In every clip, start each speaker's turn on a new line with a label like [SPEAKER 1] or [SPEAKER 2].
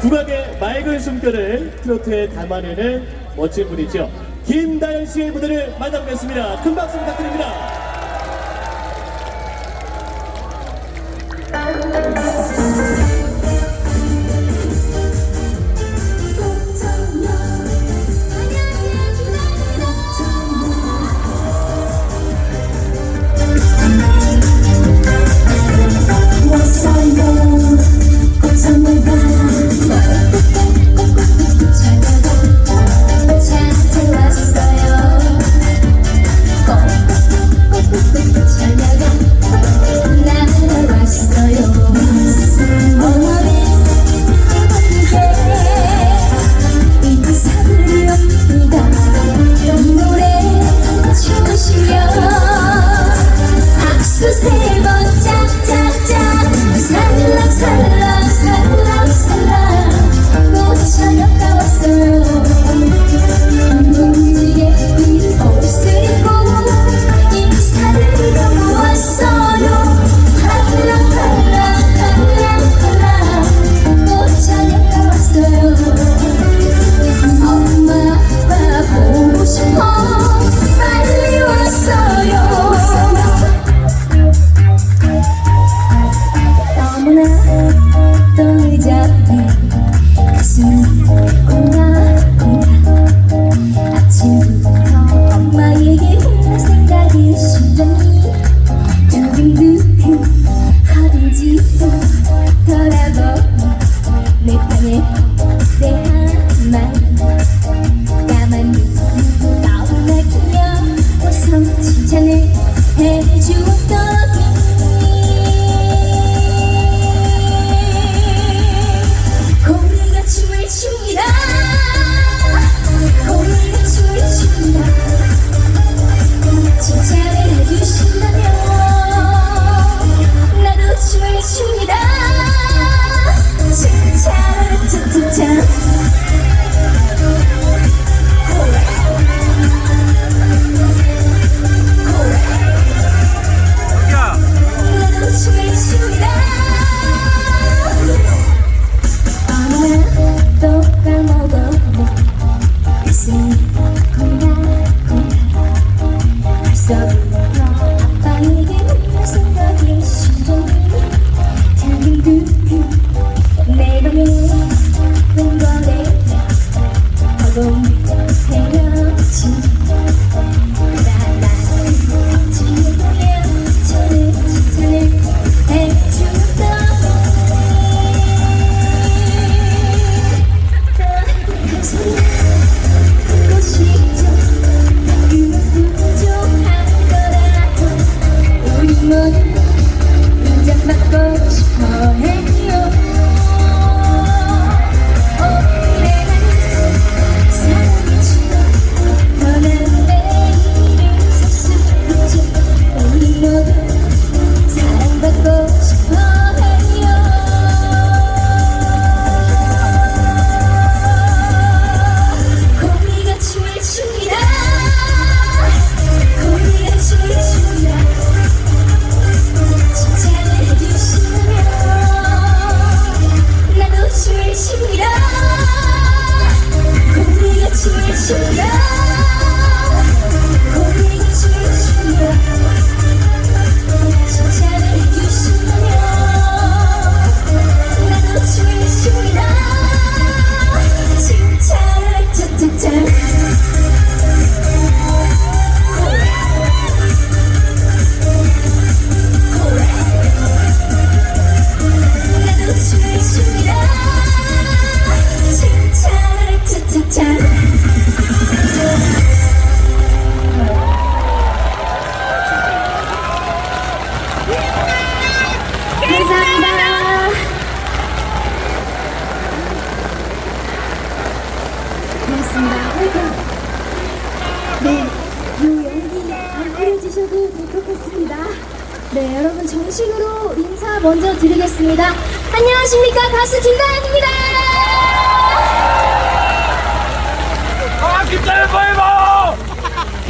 [SPEAKER 1] 국악의 맑은 숨결을 트로트에 담아내는 멋진 분이죠. 김다현 씨의 무대를 만나보겠습니다. 큰 박수 부탁드립니다.
[SPEAKER 2] 박수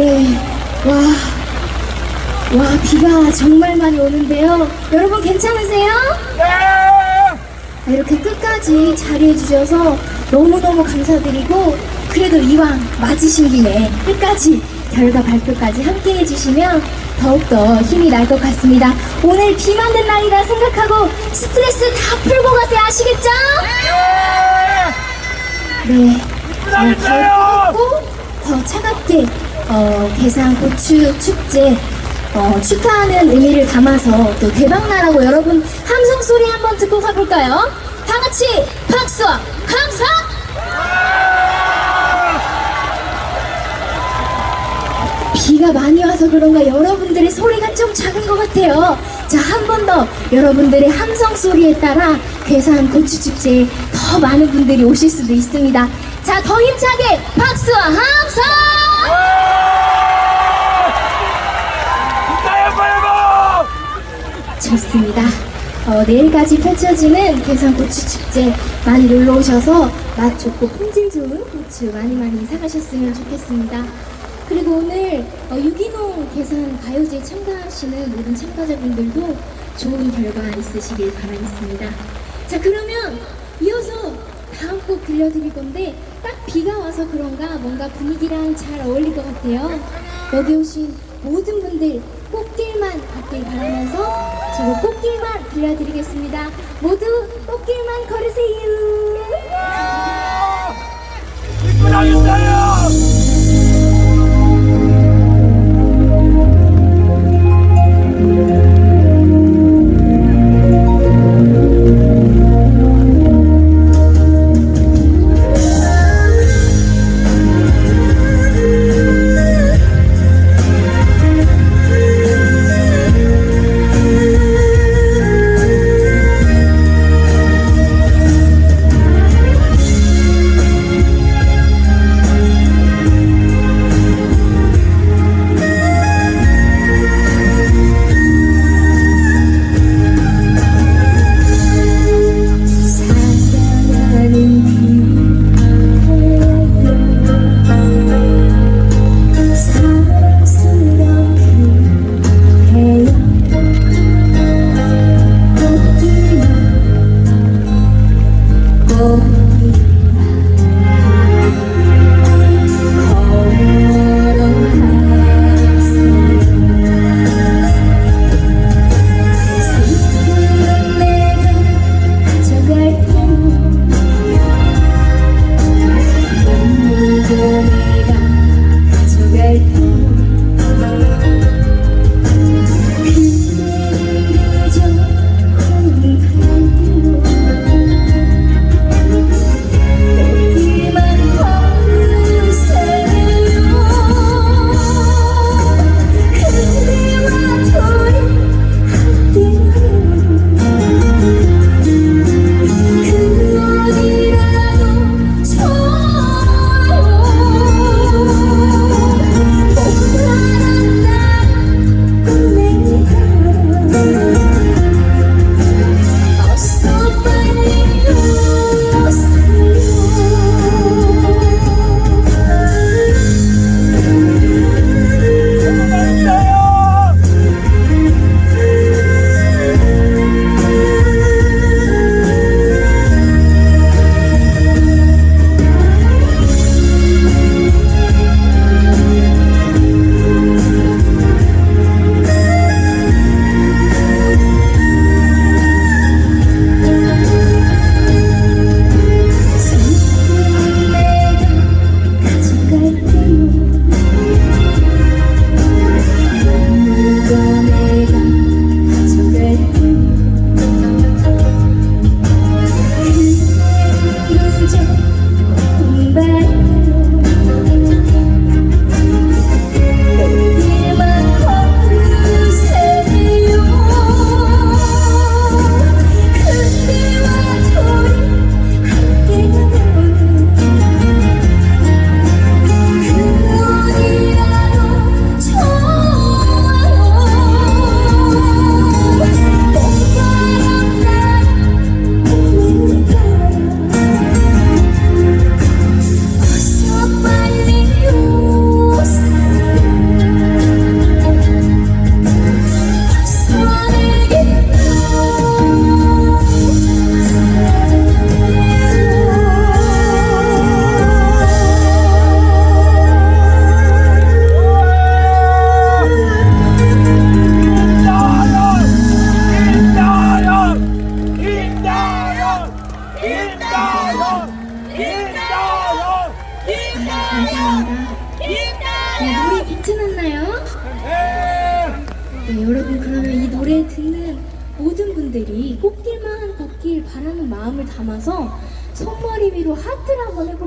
[SPEAKER 2] 네, 와, 와 비가 정말 많이 오는데요. 여러분 괜찮으세요?
[SPEAKER 3] 네!
[SPEAKER 2] 이렇게 끝까지 자리해 주셔서 너무너무 감사드리고 그래도 이왕 맞으신 김에 끝까지 결과 발표까지 함께 해주시면 더욱더 힘이 날 것 같습니다. 오늘 비 맞는 날이라 생각하고 스트레스 다 풀고 가세요. 아시겠죠? 네. 어, 더 뜨겁고 더 차갑게 어, 계산 고추 축제 어, 축하하는 의미를 담아서 또 대박나라고 여러분 함성 소리 한번 듣고 가볼까요? 다 같이 박수와 감사! 비가 많이 와서 그런가 여러분들의 소리가 좀 작은 것 같아요. 자, 한 번 더 여러분들의 함성 소리에 따라 괴산 고추축제에 더 많은 분들이 오실 수도 있습니다. 자, 더 힘차게 박수와 함성! 좋습니다. 어, 내일까지 펼쳐지는 괴산 고추 축제 많이 놀러 오셔서 맛 좋고 품질 좋은 고추 많이 많이 사가셨으면 좋겠습니다. 그리고 오늘 어, 유기농 계산 가요제에 참가하시는 모든 참가자분들도 좋은 결과 있으시길 바라겠습니다. 자 그러면 이어서 다음 곡 들려드릴 건데 딱 비가 와서 그런가 뭔가 분위기랑 잘 어울릴 것 같아요. 여기 오신 모든 분들 꽃길만 걷길 바라면서 제가 꽃길만 들려드리겠습니다. 모두 꽃길만 걸으세요.
[SPEAKER 3] 이쁘다 김다현!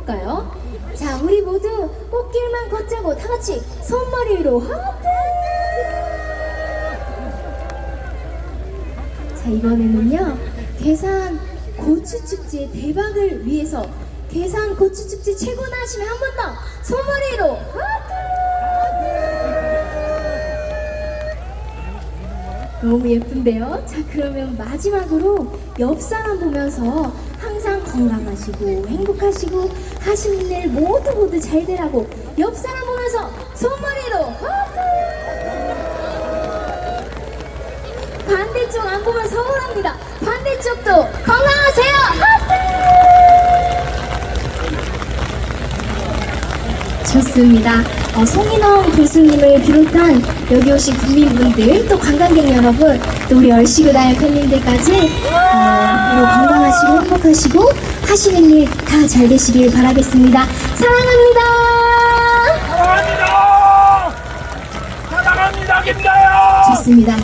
[SPEAKER 2] 해볼까요? 자, 우리 모두 꽃길만 걷자고 다 같이 손머리 위로 하트! 자, 이번에는요, 계산 고추축제 대박을 위해서 계산 고추축제 최고나 하시면 한 번 더 손머리로 하트! 너무 예쁜데요? 자, 그러면 마지막으로 옆 사람 보면서 항상 건강하시고 행복하시고 하시는 일 모두 모두 잘 되라고 옆 사람 보면서 손머리로 하트! 반대쪽 안 보면 서운합니다. 반대쪽도 건강하세요! 하트! 좋습니다. 어, 송인원 교수님을 비롯한 여기 오신 국민분들, 또 관광객 여러분, 또 우리 얼씨구다의 팬님들까지 어, 앞으로 건강하시고 행복하시고 하시는 일 다 잘 되시길 바라겠습니다. 사랑합니다.
[SPEAKER 3] 사랑합니다. 사랑합니다 김다영.
[SPEAKER 2] 좋습니다.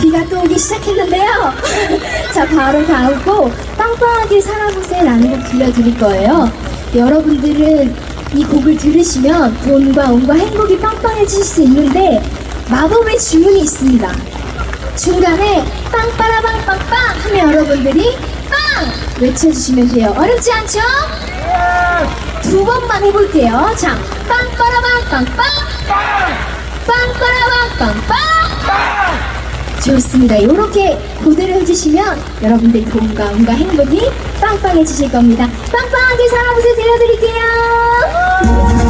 [SPEAKER 2] 비가 또 오기 시작했는데요. 자, 바로 다음 곡, 빵빵하게 살아보세 라는 곡 들려드릴 거예요. 여러분들은 이 곡을 들으시면 돈과 운과 행복이 빵빵해질 수 있는데, 마법의 주문이 있습니다. 중간에 빵빠라빵빵빵 하면 여러분들이 빵! 외쳐주시면 돼요. 어렵지 않죠? 두 번만 해볼게요. 자, 빵빠라빵빵빵! 빵빠라빵빵빵! 좋습니다. 이렇게 고대로 해주시면 여러분들 돈과 운과 행복이 빵빵해지실 겁니다. 빵빵하게 살아보세요. 들려드릴게요.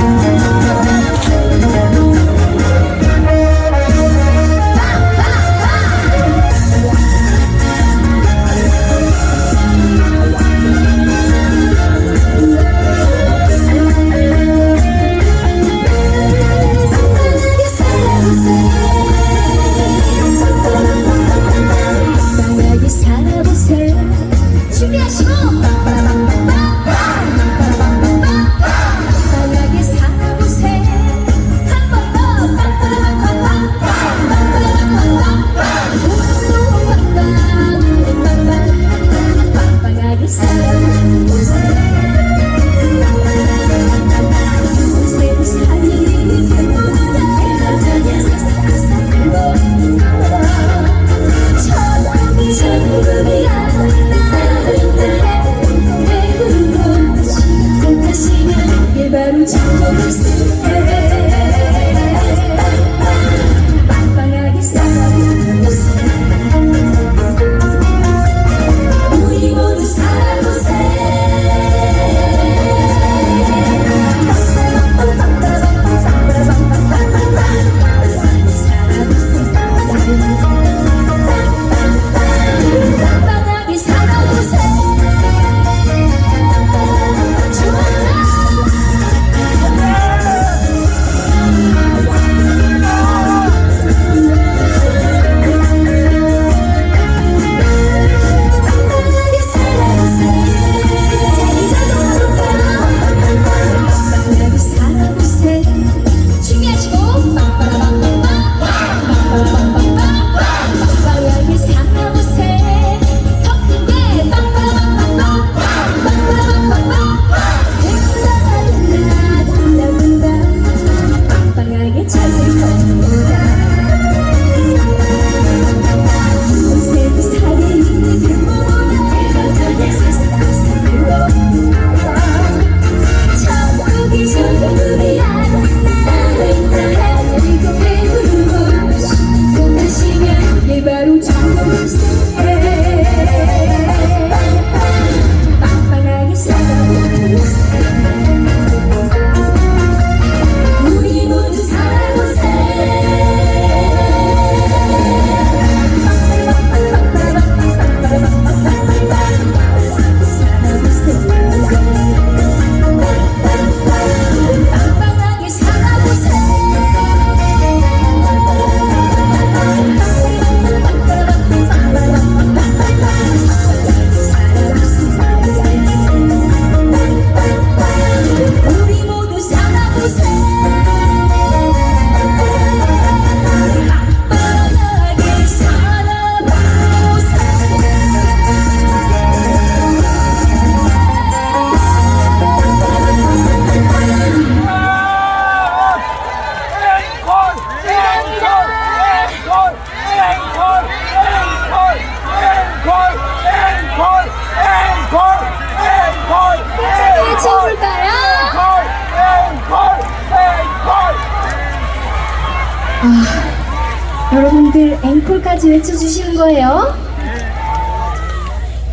[SPEAKER 2] 앵콜까지 외쳐주시는 거예요?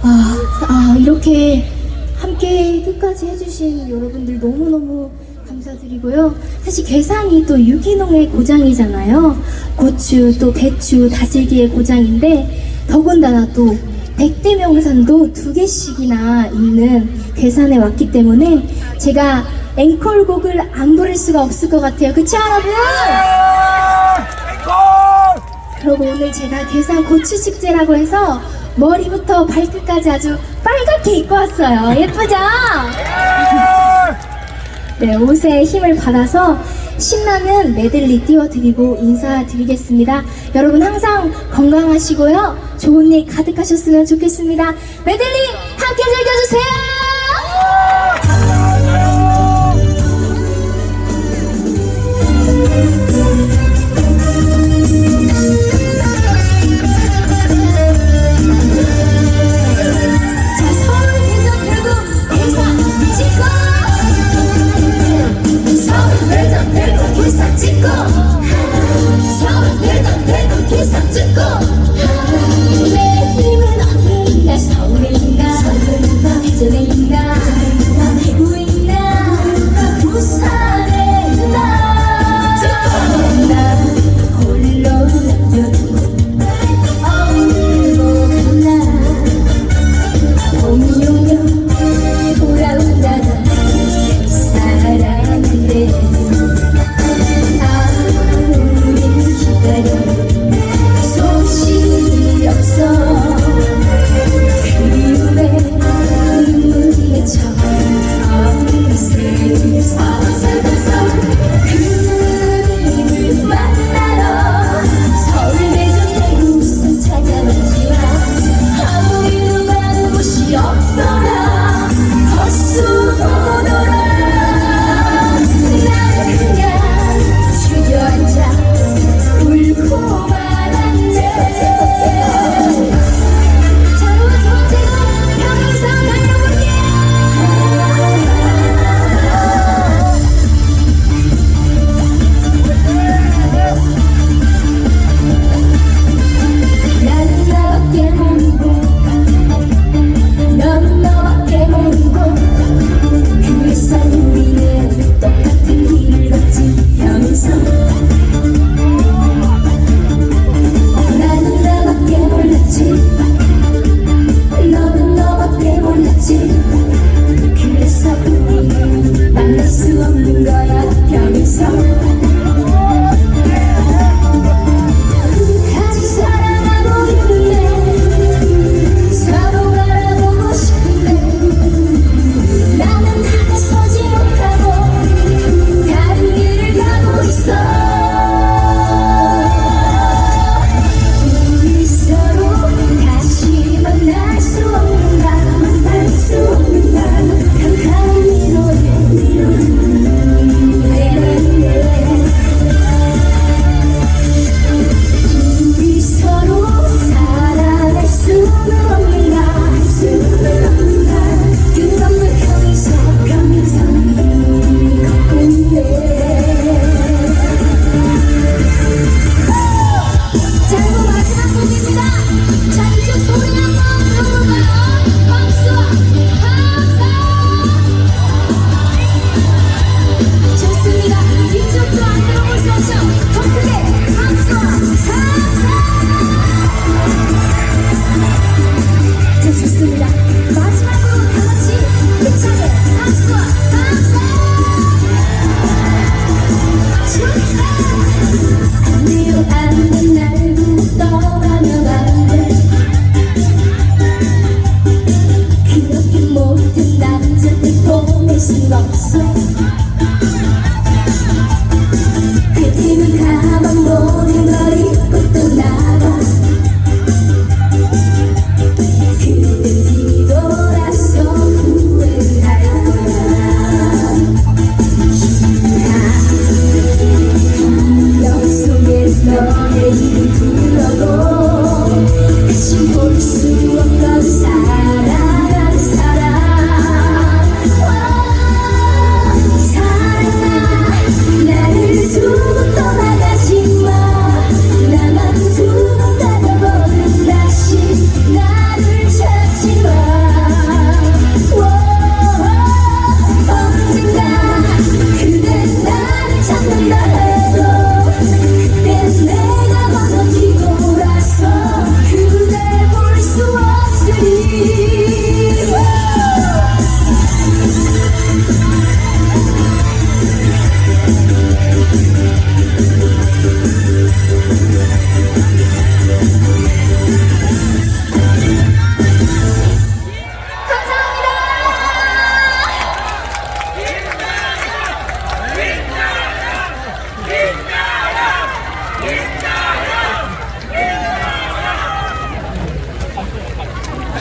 [SPEAKER 2] 아, 아, 이렇게 함께 끝까지 해주신 여러분들 너무너무 감사드리고요. 사실 괴산이 또 유기농의 고장이잖아요. 고추, 또 배추, 다슬기의 고장인데, 더군다나 또 백대명산도 두 개씩이나 있는 괴산에 왔기 때문에 제가 앵콜곡을 안 부를 수가 없을 것 같아요. 그쵸, 여러분?
[SPEAKER 3] 앵콜
[SPEAKER 2] 그리고 오늘 제가 괴산 고추 축제라고 해서 머리부터 발끝까지 아주 빨갛게 입고 왔어요. 예쁘죠? 네, 옷에 힘을 받아서 신나는 메들리 띄워드리고 인사드리겠습니다. 여러분 항상 건강하시고요. 좋은 일 가득하셨으면 좋겠습니다. 메들리 함께 즐겨주세요!